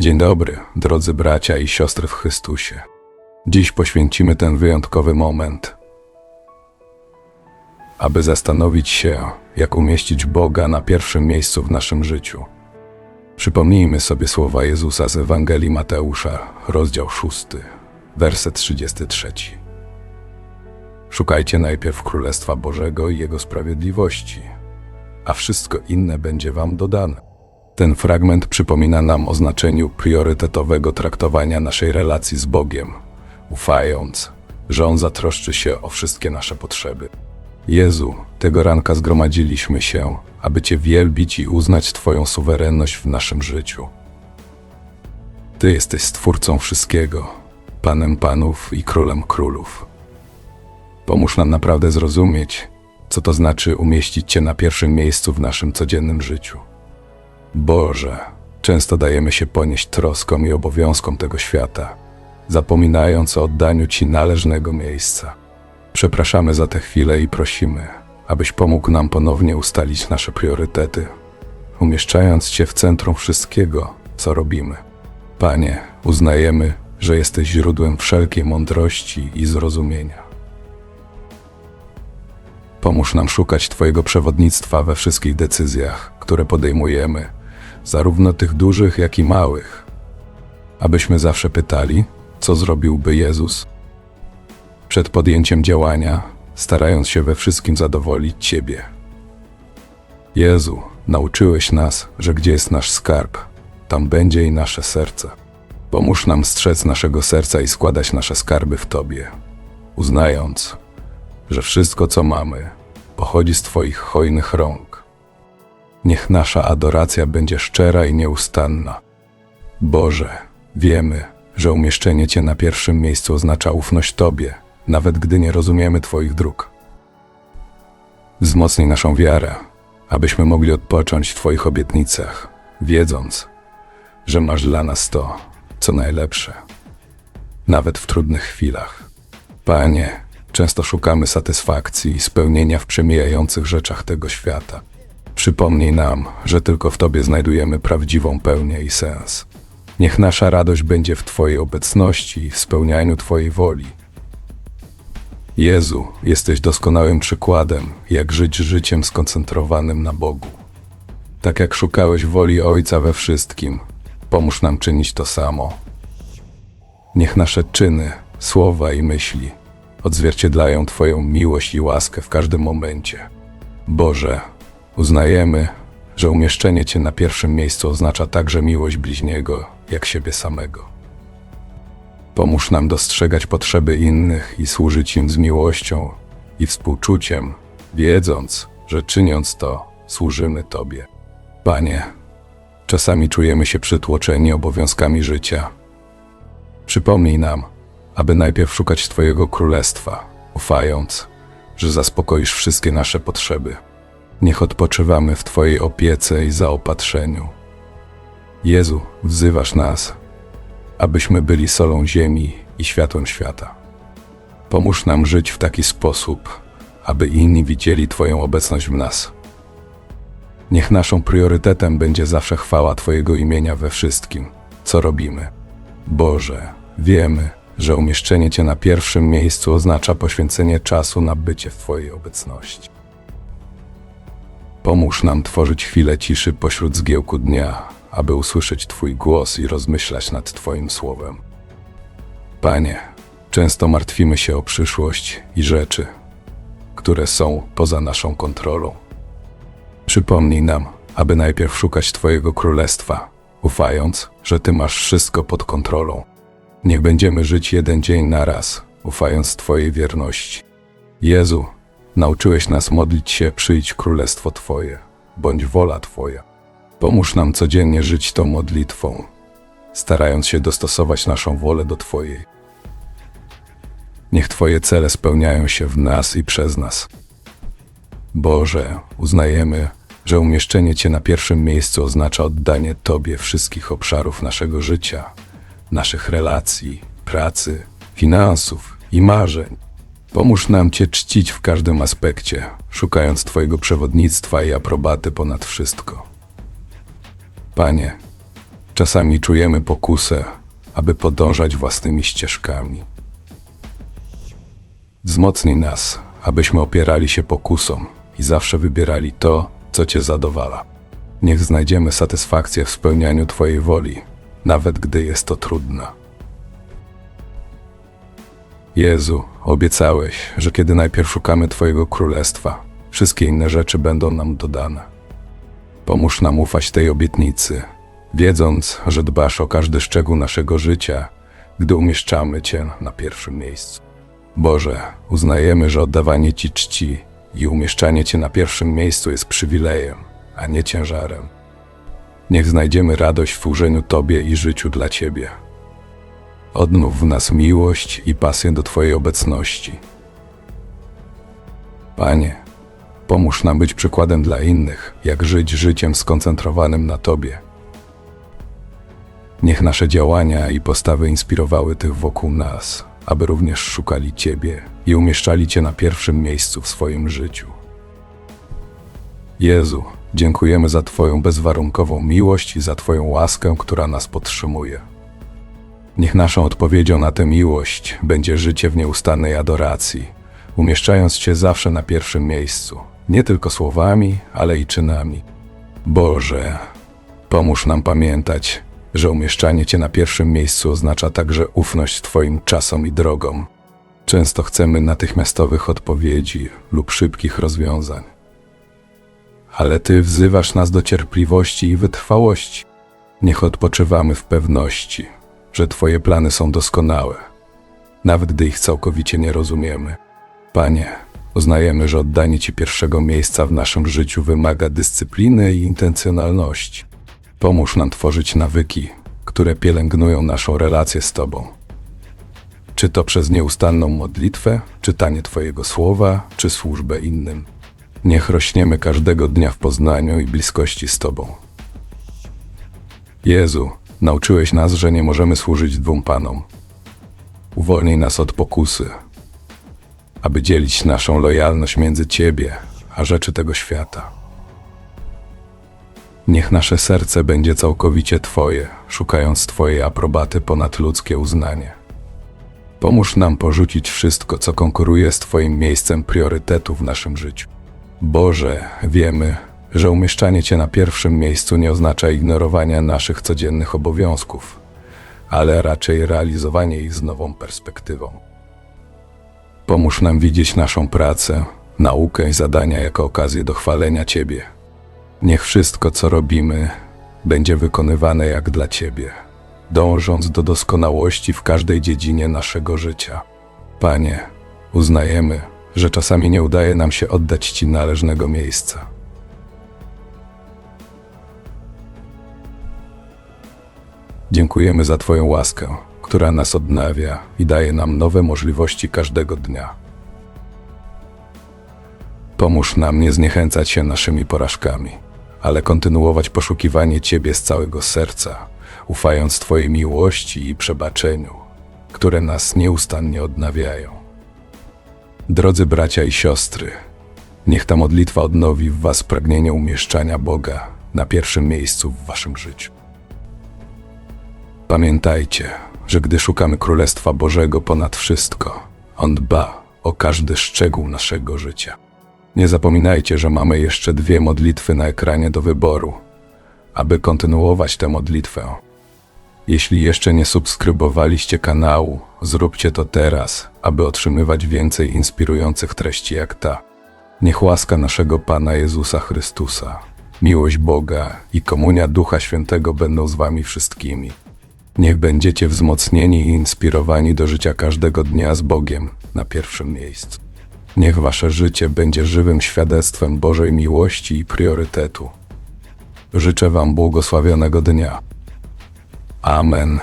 Dzień dobry, drodzy bracia i siostry w Chrystusie. Dziś poświęcimy ten wyjątkowy moment, aby zastanowić się, jak umieścić Boga na pierwszym miejscu w naszym życiu. Przypomnijmy sobie słowa Jezusa z Ewangelii Mateusza, rozdział 6, werset 33. Szukajcie najpierw Królestwa Bożego i Jego sprawiedliwości, a wszystko inne będzie Wam dodane. Ten fragment przypomina nam o znaczeniu priorytetowego traktowania naszej relacji z Bogiem, ufając, że On zatroszczy się o wszystkie nasze potrzeby. Jezu, tego ranka zgromadziliśmy się, aby Cię wielbić i uznać Twoją suwerenność w naszym życiu. Ty jesteś Stwórcą wszystkiego, Panem Panów i Królem Królów. Pomóż nam naprawdę zrozumieć, co to znaczy umieścić Cię na pierwszym miejscu w naszym codziennym życiu. Boże, często dajemy się ponieść troskom i obowiązkom tego świata, zapominając o oddaniu Ci należnego miejsca. Przepraszamy za te chwile i prosimy, abyś pomógł nam ponownie ustalić nasze priorytety, umieszczając Cię w centrum wszystkiego, co robimy. Panie, uznajemy, że jesteś źródłem wszelkiej mądrości i zrozumienia. Pomóż nam szukać Twojego przewodnictwa we wszystkich decyzjach, które podejmujemy, zarówno tych dużych, jak i małych. Abyśmy zawsze pytali, co zrobiłby Jezus przed podjęciem działania, starając się we wszystkim zadowolić Ciebie. Jezu, nauczyłeś nas, że gdzie jest nasz skarb, tam będzie i nasze serce. Pomóż nam strzec naszego serca i składać nasze skarby w Tobie, uznając, że wszystko, co mamy, pochodzi z Twoich hojnych rąk. Niech nasza adoracja będzie szczera i nieustanna. Boże, wiemy, że umieszczenie Cię na pierwszym miejscu oznacza ufność Tobie, nawet gdy nie rozumiemy Twoich dróg. Wzmocnij naszą wiarę, abyśmy mogli odpocząć w Twoich obietnicach, wiedząc, że masz dla nas to, co najlepsze, nawet w trudnych chwilach. Panie, często szukamy satysfakcji i spełnienia w przemijających rzeczach tego świata. Przypomnij nam, że tylko w Tobie znajdujemy prawdziwą pełnię i sens. Niech nasza radość będzie w Twojej obecności i w spełnianiu Twojej woli. Jezu, jesteś doskonałym przykładem, jak żyć życiem skoncentrowanym na Bogu. Tak jak szukałeś woli Ojca we wszystkim, pomóż nam czynić to samo. Niech nasze czyny, słowa i myśli odzwierciedlają Twoją miłość i łaskę w każdym momencie. Boże, uznajemy, że umieszczenie Cię na pierwszym miejscu oznacza także miłość bliźniego, jak siebie samego. Pomóż nam dostrzegać potrzeby innych i służyć im z miłością i współczuciem, wiedząc, że czyniąc to, służymy Tobie. Panie, czasami czujemy się przytłoczeni obowiązkami życia. Przypomnij nam, aby najpierw szukać Twojego królestwa, ufając, że zaspokoisz wszystkie nasze potrzeby. Niech odpoczywamy w Twojej opiece i zaopatrzeniu. Jezu, wzywasz nas, abyśmy byli solą ziemi i światłem świata. Pomóż nam żyć w taki sposób, aby inni widzieli Twoją obecność w nas. Niech naszą priorytetem będzie zawsze chwała Twojego imienia we wszystkim, co robimy. Boże, wiemy, że umieszczenie Cię na pierwszym miejscu oznacza poświęcenie czasu na bycie w Twojej obecności. Pomóż nam tworzyć chwilę ciszy pośród zgiełku dnia, aby usłyszeć Twój głos i rozmyślać nad Twoim słowem. Panie, często martwimy się o przyszłość i rzeczy, które są poza naszą kontrolą. Przypomnij nam, aby najpierw szukać Twojego królestwa, ufając, że Ty masz wszystko pod kontrolą. Niech będziemy żyć jeden dzień na raz, ufając Twojej wierności. Jezu, nauczyłeś nas modlić się, przyjdź królestwo Twoje, bądź wola Twoja. Pomóż nam codziennie żyć tą modlitwą, starając się dostosować naszą wolę do Twojej. Niech Twoje cele spełniają się w nas i przez nas. Boże, uznajemy, że umieszczenie Cię na pierwszym miejscu oznacza oddanie Tobie wszystkich obszarów naszego życia, naszych relacji, pracy, finansów i marzeń. Pomóż nam Cię czcić w każdym aspekcie, szukając Twojego przewodnictwa i aprobaty ponad wszystko. Panie, Czasami czujemy pokusę, aby podążać własnymi ścieżkami. Wzmocnij nas, abyśmy opierali się pokusom i zawsze wybierali to, co Cię zadowala. Niech znajdziemy satysfakcję w spełnianiu Twojej woli, nawet gdy jest to trudne. Jezu, obiecałeś, że kiedy najpierw szukamy Twojego królestwa, wszystkie inne rzeczy będą nam dodane. Pomóż nam ufać tej obietnicy, wiedząc, że dbasz o każdy szczegół naszego życia, gdy umieszczamy Cię na pierwszym miejscu. Boże, uznajemy, że oddawanie Ci czci i umieszczanie Cię na pierwszym miejscu jest przywilejem, a nie ciężarem. Niech znajdziemy radość w służeniu Tobie i życiu dla Ciebie. Odnów w nas miłość i pasję do Twojej obecności. Panie, pomóż nam być przykładem dla innych, jak żyć życiem skoncentrowanym na Tobie. Niech nasze działania i postawy inspirowały tych wokół nas, aby również szukali Ciebie i umieszczali Cię na pierwszym miejscu w swoim życiu. Jezu, dziękujemy za Twoją bezwarunkową miłość i za Twoją łaskę, która nas podtrzymuje. Niech naszą odpowiedzią na tę miłość będzie życie w nieustannej adoracji, umieszczając Cię zawsze na pierwszym miejscu, nie tylko słowami, ale i czynami. Boże, pomóż nam pamiętać, że umieszczanie Cię na pierwszym miejscu oznacza także ufność Twoim czasom i drogom. Często chcemy natychmiastowych odpowiedzi lub szybkich rozwiązań. Ale Ty wzywasz nas do cierpliwości i wytrwałości. Niech odpoczywamy w pewności, że Twoje plany są doskonałe, nawet gdy ich całkowicie nie rozumiemy. Panie, uznajemy, że oddanie Ci pierwszego miejsca w naszym życiu wymaga dyscypliny i intencjonalności. Pomóż nam tworzyć nawyki, które pielęgnują naszą relację z Tobą. Czy to przez nieustanną modlitwę, czytanie Twojego słowa, czy służbę innym. Niech rośniemy każdego dnia w poznaniu i bliskości z Tobą. Jezu, nauczyłeś nas, że nie możemy służyć dwóm Panom. Uwolnij nas od pokusy, aby dzielić naszą lojalność między Ciebie a rzeczy tego świata. Niech nasze serce będzie całkowicie Twoje, szukając Twojej aprobaty ponad ludzkie uznanie. Pomóż nam porzucić wszystko, co konkuruje z Twoim miejscem priorytetu w naszym życiu. Boże, wiemy, że umieszczanie Cię na pierwszym miejscu nie oznacza ignorowania naszych codziennych obowiązków, ale raczej realizowanie ich z nową perspektywą. Pomóż nam widzieć naszą pracę, naukę i zadania jako okazję do chwalenia Ciebie. Niech wszystko, co robimy, będzie wykonywane jak dla Ciebie, dążąc do doskonałości w każdej dziedzinie naszego życia. Panie, uznajemy, że czasami nie udaje nam się oddać Ci należnego miejsca. Dziękujemy za Twoją łaskę, która nas odnawia i daje nam nowe możliwości każdego dnia. Pomóż nam nie zniechęcać się naszymi porażkami, ale kontynuować poszukiwanie Ciebie z całego serca, ufając Twojej miłości i przebaczeniu, które nas nieustannie odnawiają. Drodzy bracia i siostry, niech ta modlitwa odnowi w Was pragnienie umieszczania Boga na pierwszym miejscu w Waszym życiu. Pamiętajcie, że gdy szukamy Królestwa Bożego ponad wszystko, On dba o każdy szczegół naszego życia. Nie zapominajcie, że mamy jeszcze dwie modlitwy na ekranie do wyboru, aby kontynuować tę modlitwę. Jeśli jeszcze nie subskrybowaliście kanału, zróbcie to teraz, aby otrzymywać więcej inspirujących treści jak ta. Niech łaska naszego Pana Jezusa Chrystusa, miłość Boga i komunia Ducha Świętego będą z Wami wszystkimi. Niech będziecie wzmocnieni i inspirowani do życia każdego dnia z Bogiem na pierwszym miejscu. Niech Wasze życie będzie żywym świadectwem Bożej miłości i priorytetu. Życzę Wam błogosławionego dnia. Amen.